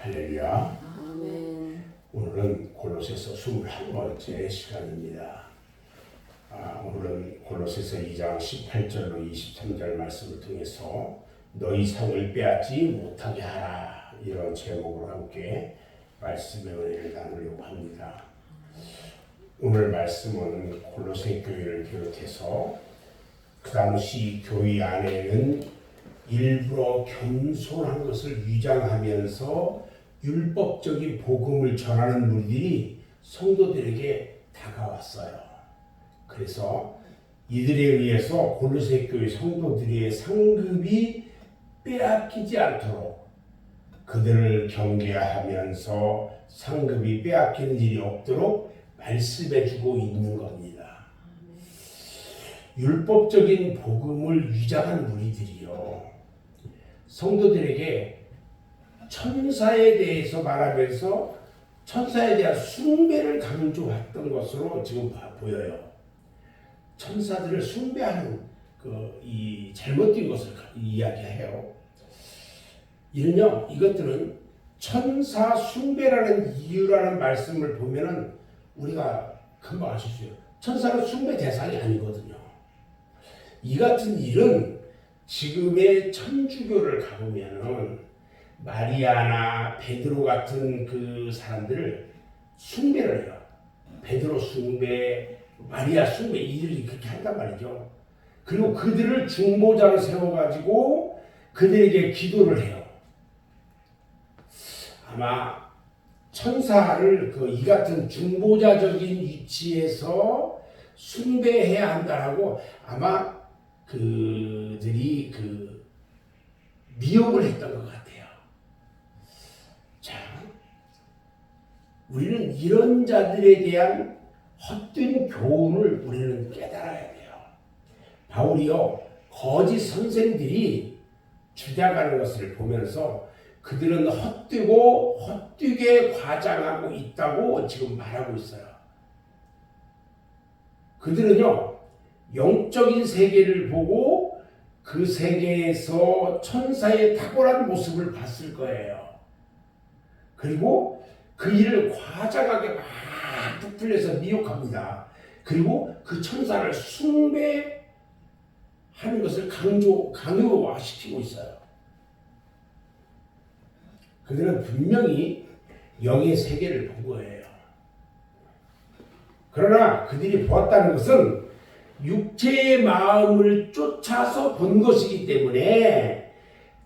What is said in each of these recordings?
할렐루야. 아멘. 오늘은 골로새서 21번째 시간입니다. 아, 오늘은 골로새서 2장 18절로 23절 말씀을 통해서 너희 상을 빼앗지 못하게 하라 이런 제목으로 함께 말씀의 은혜를 나누려고 합니다. 오늘 말씀은 골로새 교회를 비롯해서 그 당시 교회 안에는 일부러 겸손한 것을 위장하면서 율법적인 복음을 전하는 무리들이 성도들에게 다가왔어요. 그래서 이들에 의해서 골로새 교회 성도들의 상급이 빼앗기지 않도록 그들을 경계하면서 상급이 빼앗기는 일이 없도록 말씀해주고 있는 겁니다. 율법적인 복음을 위장한 무리들이요. 성도들에게 천사에 대해서 말하면서 천사에 대한 숭배를 강조했던 것으로 지금 봐- 보여요. 천사들을 숭배하는 그 이 잘못된 것을 가- 이야기해요. 이는요, 이것들은 천사 숭배라는 이유라는 말씀을 보면은 우리가 금방 아실 수 있어요. 천사는 숭배 대상이 아니거든요. 이 같은 일은 지금의 천주교를 가보면은 마리아나 베드로 같은 그 사람들을 숭배를 해요. 베드로 숭배, 마리아 숭배 이들이 그렇게 한단 말이죠. 그리고 그들을 중보자로 세워가지고 그들에게 기도를 해요. 아마 천사를 그 이 같은 중보자적인 위치에서 숭배해야 한다라고 아마 그들이 그 미혹을 했던 것 같아요. 자, 우리는 이런 자들에 대한 헛된 교훈을 우리는 깨달아야 돼요. 바울이요, 거짓 선생들이 주장하는 것을 보면서 그들은 헛되고 헛되게 과장하고 있다고 지금 말하고 있어요. 그들은요, 영적인 세계를 보고 그 세계에서 천사의 탁월한 모습을 봤을 거예요. 그리고 그 일을 과장하게 막 부풀려서 미혹합니다. 그리고 그 천사를 숭배하는 것을 강조, 강요화시키고 있어요. 그들은 분명히 영의 세계를 본 거예요. 그러나 그들이 보았다는 것은 육체의 마음을 쫓아서 본 것이기 때문에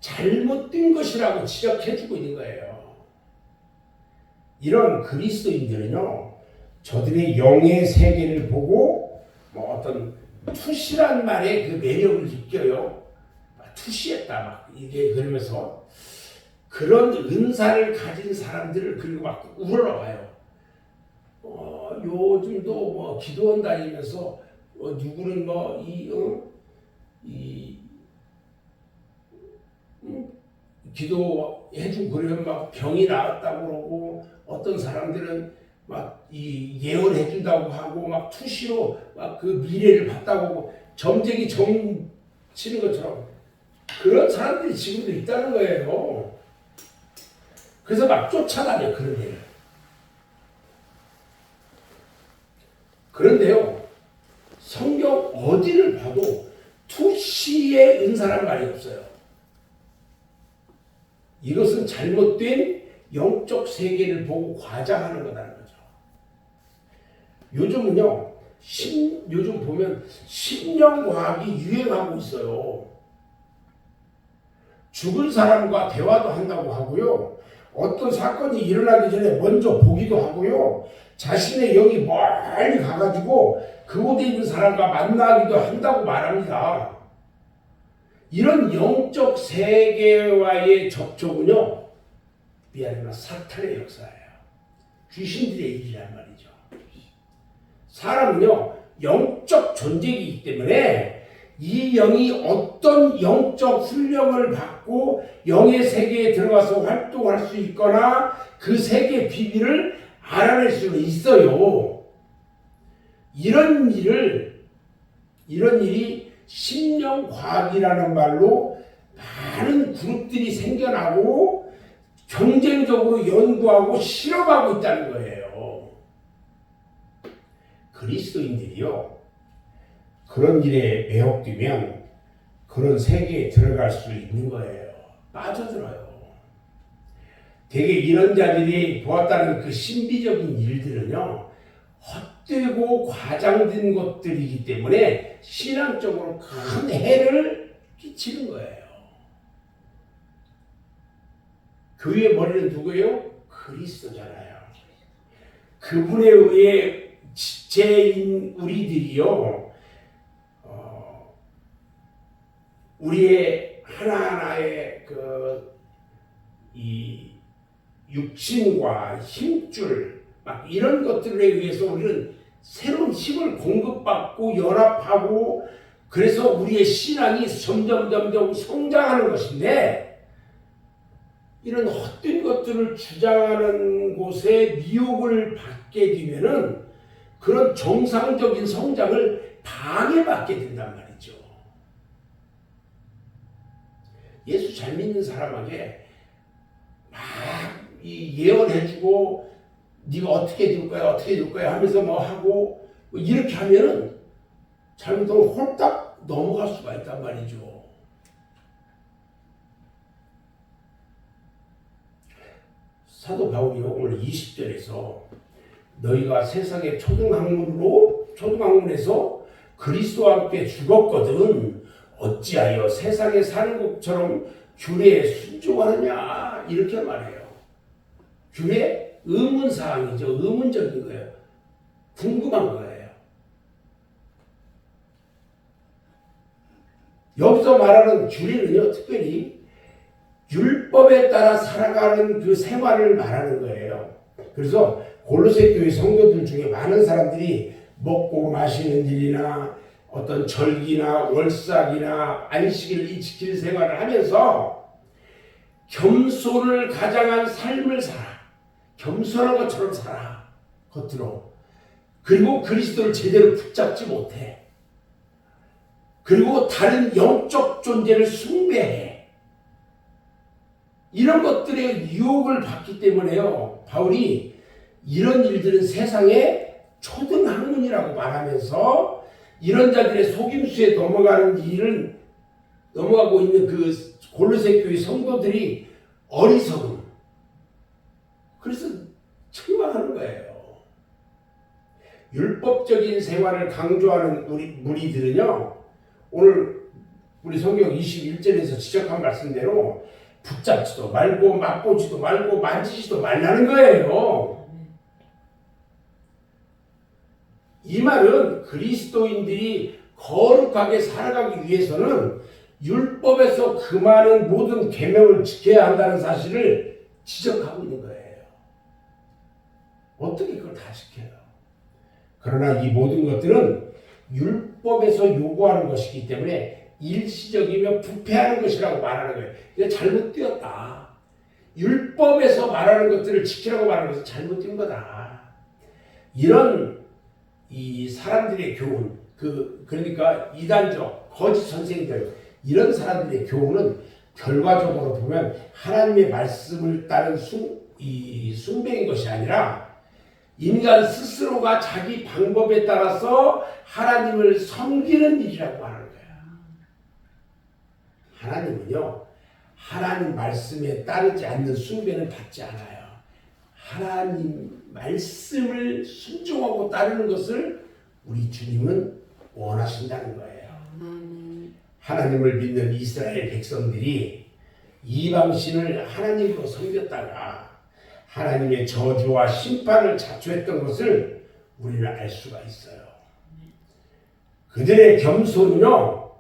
잘못된 것이라고 지적해주고 있는 거예요. 이런 그리스도인들은요, 저들의 영의 세계를 보고 뭐 어떤 투시란 말의 그 매력을 느껴요. 막 투시했다 막 이게 그러면서 그런 은사를 가진 사람들을 그리고 막 우러러봐요. 어, 요즘도 뭐 기도원 다니면서 어, 누구는 뭐이 어, 이 음, 기도해주고 그러면 막 병이 나았다고 그러고 어떤 사람들은 막 이 예언해준다고 하고 막 투시로 막 그 미래를 봤다고 하고 점쟁이 정 치는 것처럼 그런 사람들이 지금도 있다는 거예요. 그래서 막 쫓아다녀 그런 애를. 그런데요, 성경 어디를 봐도 투시의 은사란 말이 없어요. 이것은 잘못된 영적 세계를 보고 과장하는 거라는 거죠. 요즘은요, 심, 요즘 보면 심령과학이 유행하고 있어요. 죽은 사람과 대화도 한다고 하고요. 어떤 사건이 일어나기 전에 먼저 보기도 하고요. 자신의 영이 멀리 가가지고 그곳에 있는 사람과 만나기도 한다고 말합니다. 이런 영적 세계와의 접촉은요, 미안하지만 사탄의 역사예요. 귀신들의 일이란 말이죠. 사람은요, 영적 존재이기 때문에 이 영이 어떤 영적 훈련을 받고 영의 세계에 들어가서 활동할 수 있거나 그 세계 비밀을 알아낼 수는 있어요. 이런 일을 이런 일이 심령과학이라는 말로 많은 그룹들이 생겨나고 경쟁적으로 연구하고 실험하고 있다는 거예요. 그리스도인들이요. 그런 일에 매혹되면 그런 세계에 들어갈 수 있는 거예요. 빠져들어요. 되게 이런 자들이 보았다는 그 신비적인 일들은요, 헛 되고 과장된 것들이기 때문에 신앙적으로 큰 해를 끼치는 거예요. 교회의 머리는 누구예요? 그리스도잖아요. 그분에 의해 지체인 우리들이요, 어, 우리의 하나하나의 그, 이, 육신과 힘줄, 막 이런 것들에 의해서 우리는 새로운 힘을 공급받고 연합하고 그래서 우리의 신앙이 점점 점점 성장하는 것인데 이런 헛된 것들을 주장하는 곳에 미혹을 받게 되면은 그런 정상적인 성장을 방해받게 된단 말이죠. 예수 잘 믿는 사람에게 막이 예언해주고 네가 어떻게 될 거야 어떻게 될 거야 하면서 뭐 하고 뭐 이렇게 하면은 잘못하면 홀딱 넘어갈 수가 있단 말이죠. 사도 바울이 오늘 20절에서 너희가 세상의 초등학문으로 초등학문에서 그리스도와 함께 죽었거든 어찌하여 세상에 사는 것처럼 균에 순종하느냐 이렇게 말해요. 균의 의문사항이죠. 의문적인 거예요. 궁금한 거예요. 여기서 말하는 규례는요, 특별히 율법에 따라 살아가는 그 생활을 말하는 거예요. 그래서 골로새 교회 성도들 중에 많은 사람들이 먹고 마시는 일이나 어떤 절기나 월삭이나 안식일을 지킬 생활을 하면서 겸손을 가장한 삶을 살아. 겸손한 것처럼 살아. 겉으로. 그리고 그리스도를 제대로 붙잡지 못해. 그리고 다른 영적 존재를 숭배해. 이런 것들의 유혹을 받기 때문에요. 바울이 이런 일들은 세상의 초등학문이라고 말하면서 이런 자들의 속임수에 넘어가는 일을 넘어가고 있는 그 골로새 교회 성도들이 어리석음. 그래서 책망하는 거예요. 율법적인 생활을 강조하는 우리 무리들은요. 오늘 우리 성경 21절에서 지적한 말씀대로 붙잡지도 말고 맛보지도 말고 만지지도 말라는 거예요. 이 말은 그리스도인들이 거룩하게 살아가기 위해서는 율법에서 그 많은 모든 계명을 지켜야 한다는 사실을 지적하고 있는 거예요. 어떻게 그걸 다 지켜요? 그러나 이 모든 것들은 율법에서 요구하는 것이기 때문에 일시적이며 부패하는 것이라고 말하는 거예요. 잘못되었다. 율법에서 말하는 것들을 지키라고 말하는 것은 잘못된 거다. 이런 이 사람들의 교훈, 그 그러니까 이단적 거짓 선생들 이런 사람들의 교훈은 결과적으로 보면 하나님의 말씀을 따른 숭, 이 숭배인 것이 아니라 인간 스스로가 자기 방법에 따라서 하나님을 섬기는 일이라고 하는 거야. 하나님은요, 하나님 말씀에 따르지 않는 숭배는 받지 않아요. 하나님 말씀을 순종하고 따르는 것을 우리 주님은 원하신다는 거예요. 하나님을 믿는 이스라엘 백성들이 이방신을 하나님으로 섬겼다가 하나님의 저주와 심판을 자초했던 것을 우리는 알 수가 있어요. 그들의 겸손은요,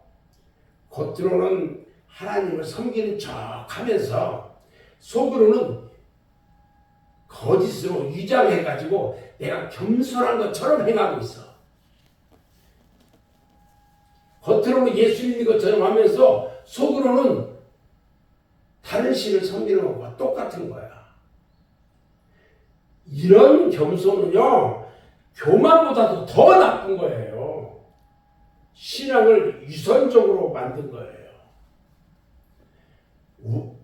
겉으로는 하나님을 섬기는 척 하면서 속으로는 거짓으로 위장해가지고 내가 겸손한 것처럼 행하고 있어. 겉으로는 예수 믿는 것처럼 하면서 속으로는 다른 신을 섬기는 것과 똑같은 거야. 이런 겸손은요, 교만보다도 더 나쁜 거예요. 신앙을 유선적으로 만든 거예요.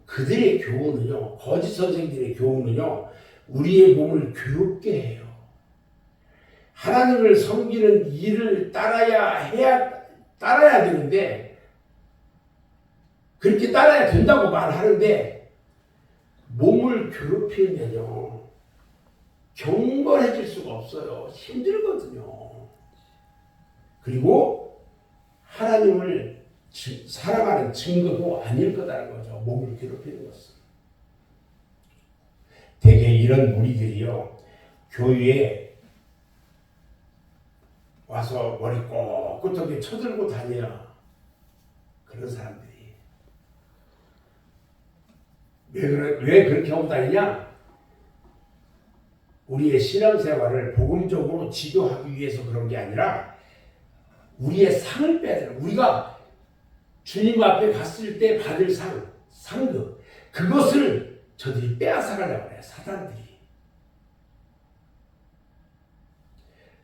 그들의 교훈은요, 거짓 선생들의 교훈은요, 우리의 몸을 괴롭게 해요. 하나님을 섬기는 일을 따라야 해야 따라야 되는데 그렇게 따라야 된다고 말하는데 몸을 괴롭히면요 경건해질 수가 없어요. 힘들거든요. 그리고 하나님을 지- 사랑하는 증거도 아닐 거다는 거죠. 몸을 괴롭히는 것은. 대개 이런 무리들이요. 교회에 와서 머리 꼿꼿하게 쳐들고 다녀. 그런 사람들이. 왜, 그래, 왜 그렇게 하고 다니냐? 우리의 신앙생활을 복음적으로 지도하기 위해서 그런 게 아니라 우리의 상을 빼야. 우리가 주님 앞에 갔을 때 받을 상, 상급, 그것을 저들이 빼앗아가려고 해요. 사단들이.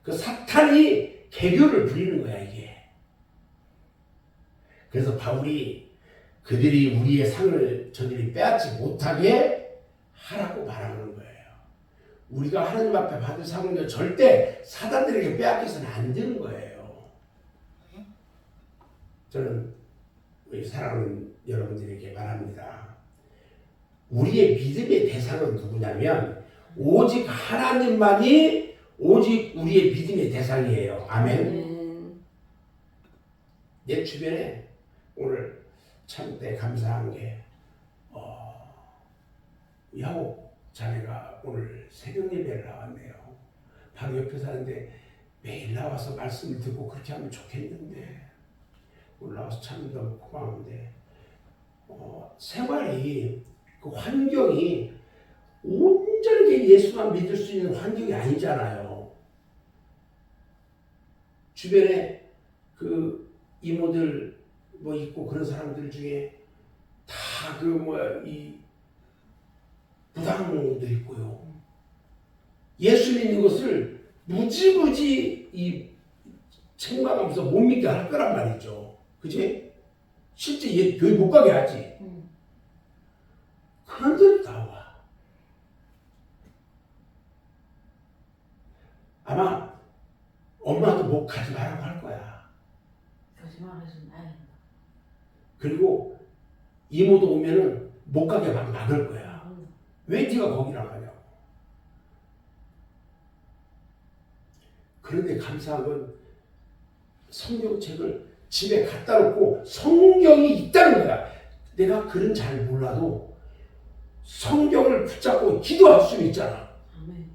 그 사탄이 개교를 부리는 거야, 이게. 그래서 바울이 그들이 우리의 상을 저들이 빼앗지 못하게 하라고 말하는. 우리가 하나님 앞에 받을 상은 절대 사단들에게 빼앗겨서는 안 되는 거예요. 저는 우리 사랑하는 여러분들에게 말합니다. 우리의 믿음의 대상은 누구냐면 오직 하나님만이 오직 우리의 믿음의 대상이에요. 아멘. 내 주변에 오늘 참 내 감사한 게 어, 야호 자매가 오늘 새벽 예배를 나왔네요. 바로 옆에 사는데 매일 나와서 말씀을 듣고 그렇게 하면 좋겠는데 나와서 참 너무 고마운데 어, 생활이 그 환경이 온전하게 예수만 믿을 수 있는 환경이 아니잖아요. 주변에 그 이모들 뭐 있고 그런 사람들 중에 다 그 뭐야 이 부당도 있고요. 예수 믿는 것을 무지무지 이 책망하면서 못 믿게 할 거란 말이죠. 그지? 실제 얘 교회 못 가게 하지. 음. 그런데도 나와. 아마 엄마도 못 가지 말라고 할 거야. 그리고 이모도 오면은 못 가게 막 막을 거야. 음. 왜 네가 거기랑 가냐고. 그런데 감사한 건 성경책을 집에 갖다 놓고 성경이 있다는 거야. 내가 글은 잘 몰라도 성경을 붙잡고 기도할 수 있잖아. 아멘.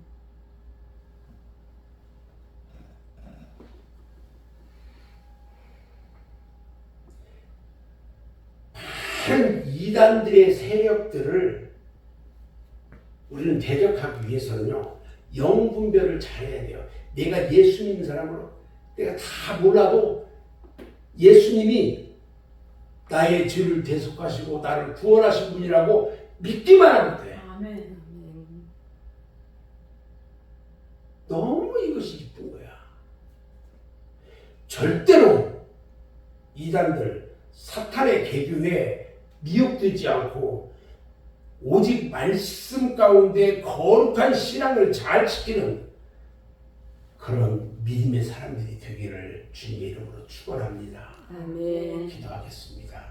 이단들의 세력들을 우리는 대적하기 위해서는요 영 분별을 잘해야 돼요. 내가 예수 믿는 사람으로 내가 다 몰라도 예수님이 나의 죄를 대속하시고 나를 구원하신 분이라고 믿기만 하면 돼. 아멘. 너무 이것이 이쁜 거야. 절대로 이단들 사탄의 개교에 미혹되지 않고 오직 말씀 가운데 거룩한 신앙을 잘 지키는 그런 믿음의 사람들이 되기를 주님의 이름으로 축원합니다. 아멘. 기도하겠습니다.